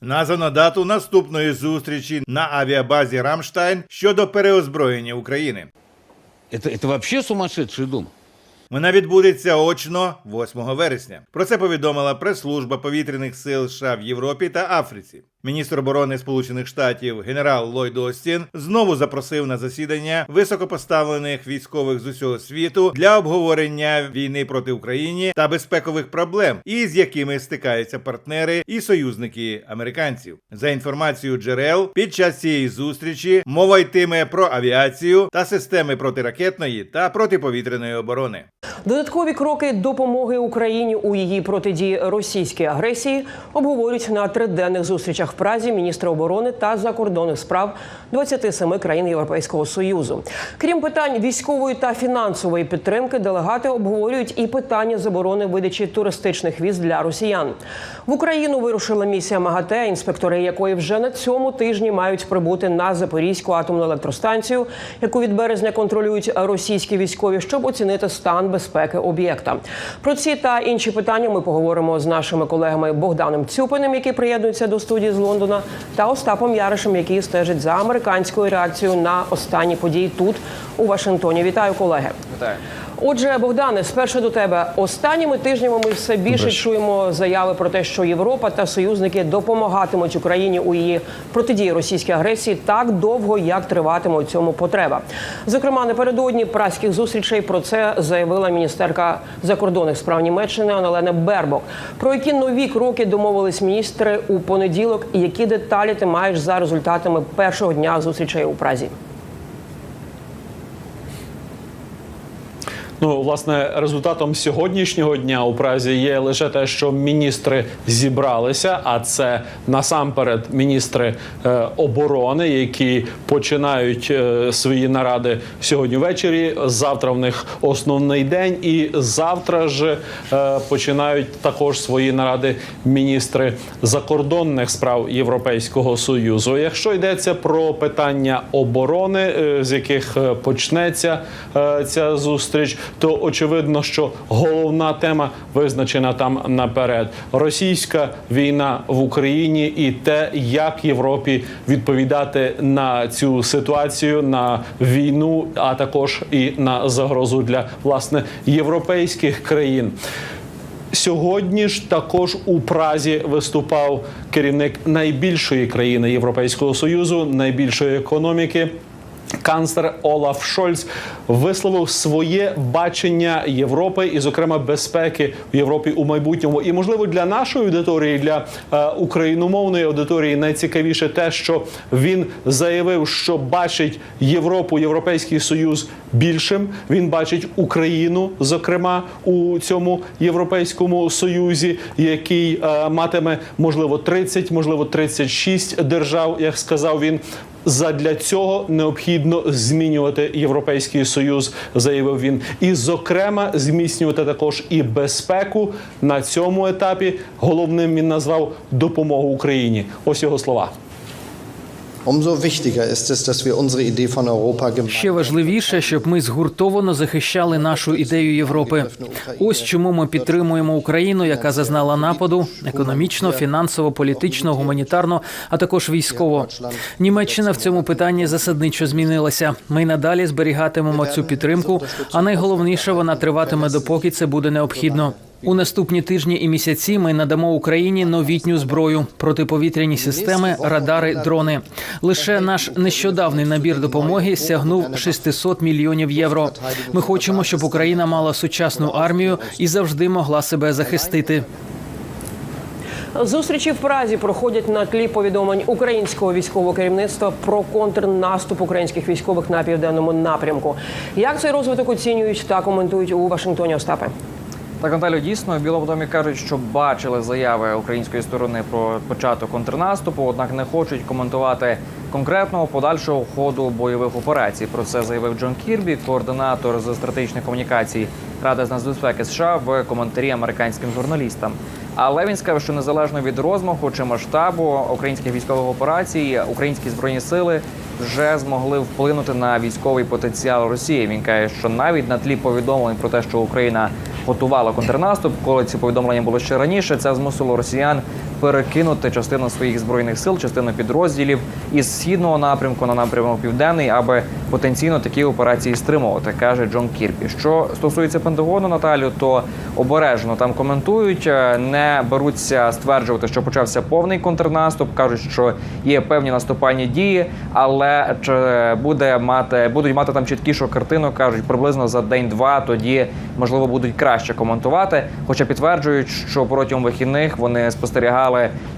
Названо дату наступної зустрічі на авіабазі Рамштайн щодо переозброєння України. Це, це взагалі сумасшедший дум. Вона відбудеться очно 8 вересня. Про це повідомила прес-служба повітряних сил США в Європі та Африці. Міністр оборони Сполучених Штатів генерал Ллойд Остін знову запросив на засідання високопоставлених військових з усього світу для обговорення війни проти України та безпекових проблем, із якими стикаються партнери і союзники американців. За інформацією джерел, під час цієї зустрічі мова йтиме про авіацію та системи протиракетної та протиповітряної оборони. Додаткові кроки допомоги Україні у її протидії російській агресії обговорюють на триденних зустрічах в Празі міністра оборони та закордонних справ 27 країн Європейського союзу. Крім питань військової та фінансової підтримки, делегати обговорюють і питання заборони видачі туристичних віз для росіян. В Україну вирушила місія МАГАТЕ, інспектори якої вже на цьому тижні мають прибути на Запорізьку атомну електростанцію, яку від березня контролюють російські військові, щоб оцінити стан безпеки об'єкта. Про ці та інші питання ми поговоримо з нашими колегами Богданом Цюпиним, який приєднується до студії з Лондона, та Остапом Яришем, який стежить за американською реакцією на останні події тут у Вашингтоні. Вітаю, колеги. Вітаю. Отже, Богдане, спершу до тебе. Останніми тижнями ми все більше чуємо заяви про те, що Європа та союзники допомагатимуть Україні у її протидії російській агресії так довго, як триватиме у цьому потреба. Зокрема, напередодні праських зустрічей про це заявила міністерка закордонних справ Німеччини Аналена Бербок. Про які нові кроки домовились міністри у понеділок, і які деталі ти маєш за результатами першого дня зустрічей у Празі? Ну, власне, результатом сьогоднішнього дня у Празі є лише те, що міністри зібралися, а це насамперед міністри е, оборони, які починають е, свої наради сьогодні ввечері. Завтра в них основний день, і завтра ж е, починають також свої наради міністри закордонних справ Європейського союзу. Якщо йдеться про питання оборони, е, з яких е, почнеться е, ця зустріч, то очевидно, що головна тема визначена там наперед: російська війна в Україні і те, як Європі відповідати на цю ситуацію, на війну, а також і на загрозу для власне європейських країн. Сьогодні ж також у Празі виступав керівник найбільшої країни Європейського союзу, найбільшої економіки. Канцлер Олаф Шольц висловив своє бачення Європи і, зокрема, безпеки в Європі у майбутньому. І можливо для нашої аудиторії, для е, україномовної аудиторії, найцікавіше те, що він заявив, що бачить Європу, Європейський Союз більшим. Він бачить Україну, зокрема у цьому європейському союзі, який е, матиме можливо 30, можливо 36 держав, як сказав він. Задля цього необхідно змінювати європейський союз, заявив він, і зокрема зміцнювати також і безпеку на цьому етапі. Головним він назвав допомогу Україні. Ось його слова. Ще важливіше, щоб ми згуртовано захищали нашу ідею Європи. Ось чому ми підтримуємо Україну, яка зазнала нападу економічно, фінансово, політично, гуманітарно, а також військово. Німеччина в цьому питанні засадничо змінилася. Ми надалі зберігатимемо цю підтримку, а найголовніше вона триватиме допоки це буде необхідно. У наступні тижні і місяці ми надамо Україні новітню зброю, протиповітряні системи, радари, дрони. Лише наш нещодавний набір допомоги сягнув 600 мільйонів євро. Ми хочемо, щоб Україна мала сучасну армію і завжди могла себе захистити. Зустрічі в Празі проходять на тлі повідомлень українського військового керівництва про контрнаступ українських військових на південному напрямку. Як цей розвиток оцінюють та коментують у Вашингтоні Остапе? Так, Наталю, дійсно, в Білому домі кажуть, що бачили заяви української сторони про початок контрнаступу, однак не хочуть коментувати конкретного подальшого ходу бойових операцій. Про це заявив Джон Кірбі, координатор з стратегічних комунікацій Ради з нацбезпеки США в коментарі американським журналістам. Але він сказав, що незалежно від розмаху чи масштабу українських військових операцій, українські збройні сили вже змогли вплинути на військовий потенціал Росії. Він каже, що навіть на тлі повідомлень про те, що Україна готувала контрнаступ, коли ці повідомлення було ще раніше, це змусило росіян перекинути частину своїх збройних сил, частину підрозділів із східного напрямку на напрямок південний, аби потенційно такі операції стримувати, каже Джон Кірбі. Що стосується Пентагону, Наталю, то обережно там коментують, е, не беруться стверджувати, що почався повний контрнаступ. кажуть, що є певні наступальні дії, але чи буде мати будуть мати там чіткішу картину, кажуть приблизно за день-два. Тоді можливо будуть краще коментувати. Хоча підтверджують, що протягом вихідних вони спостерігали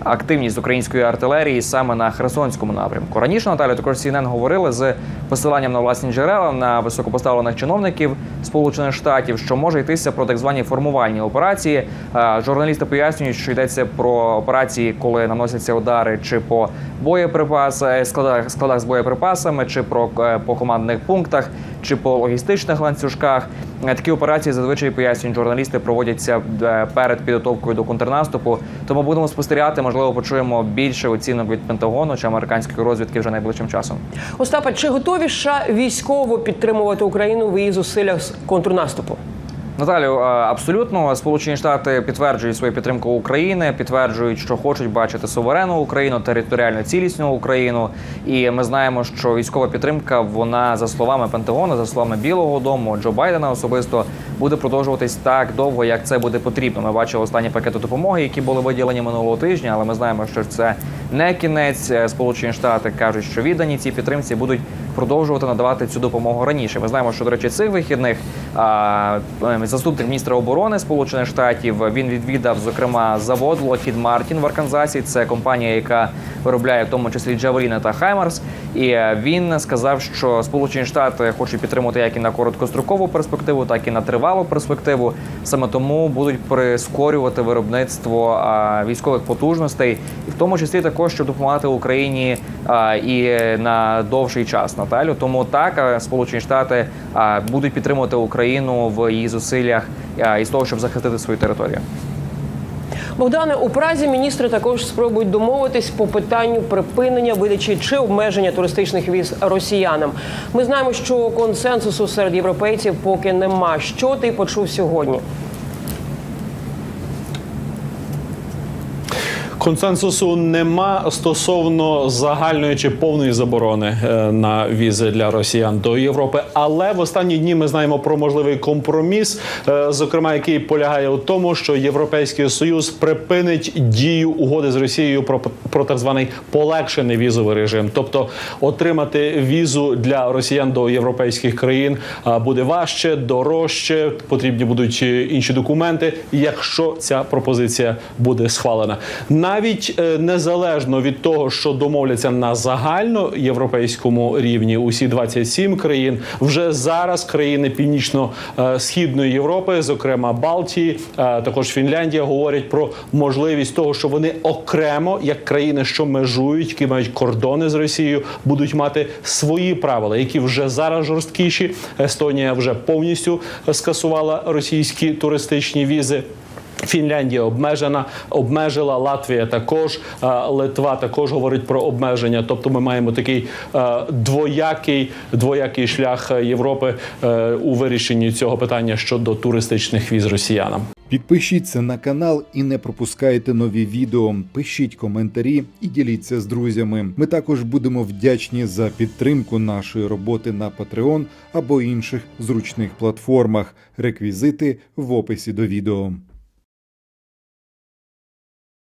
активність української артилерії саме на Херсонському напрямку. Раніше Наталя також CNN говорили з посиланням на власні джерела на високопоставлених чиновників Сполучених Штатів, що може йтися про так звані формувальні операції. Е, Журналісти пояснюють, що йдеться про операції, коли наносяться удари чи по боєприпасах, складах, складах з боєприпасами, чи про е, по командних пунктах, чи по логістичних ланцюжках. Е, Такі операції зазвичай пояснюють журналісти проводяться е, перед підготовкою до контрнаступу. Тому будемо спостерігати. Можливо, почуємо більше оцінок від Пентагону чи американської розвідки вже найближчим часом. Остапа, чи готові США військово підтримувати Україну в її зусиллях з контрнаступу? Наталю, е, абсолютно Сполучені Штати підтверджують свою підтримку України, підтверджують, що хочуть бачити суверенну Україну, територіально цілісну Україну. І ми знаємо, що військова підтримка вона за словами Пентагону, за словами Білого Дому, Джо Байдена особисто буде продовжуватись так довго, як це буде потрібно. Ми бачили останні пакети допомоги, які були виділені минулого тижня, але ми знаємо, що це не кінець. Е, Сполучені Штати кажуть, що віддані цій підтримці будуть продовжувати надавати цю допомогу раніше. Ми знаємо, що до речі, цих вихідних е, заступник міністра оборони Сполучених Штатів він відвідав зокрема завод Lockheed Martin в Арканзасі. Це компанія, яка виробляє в тому числі Джавеліна та Хаймарс. І е, він сказав, що Сполучені Штати хочуть підтримати як і на короткострокову перспективу, так і на тривалу перспективу. Саме тому будуть прискорювати виробництво військових потужностей, і в тому числі також щоб допомагати Україні і на довший час. Наталю, тому так Сполучені Штати будуть підтримувати Україну в її зусиллях із того, щоб захистити свою територію. Богдане, у Празі міністри також спробують домовитись по питанню припинення видачі чи обмеження туристичних віз росіянам. Ми знаємо, що консенсусу серед європейців поки нема. Що ти почув сьогодні? Консенсусу нема стосовно загальної чи повної заборони е, на візи для росіян до Європи. Але в останні дні ми знаємо про можливий компроміс, е, зокрема, який полягає у тому, що Європейський Союз припинить дію угоди з Росією про, про так званий полегшений візовий режим, тобто отримати візу для росіян до європейських країн буде важче, дорожче, потрібні будуть е, інші документи, якщо ця пропозиція буде схвалена. Навіть е, незалежно від того, що домовляться на загальноєвропейському рівні, усі 27 країн вже зараз країни північно-східної Європи, зокрема Балтії, е, також Фінляндія, говорять про можливість того, що вони окремо, як країни, що межують, які мають кордони з Росією, будуть мати свої правила, які вже зараз жорсткіші. Естонія вже повністю скасувала російські туристичні візи. Фінляндія обмежена, обмежила Латвія також, е, Литва також говорить про обмеження. Тобто, ми маємо такий е, двоякий двоякий шлях Європи е, у вирішенні цього питання щодо туристичних віз росіянам. Підпишіться на канал і не пропускайте нові відео. Пишіть коментарі і діліться з друзями. Ми також будемо вдячні за підтримку нашої роботи на Patreon або інших зручних платформах. Реквізити в описі до відео.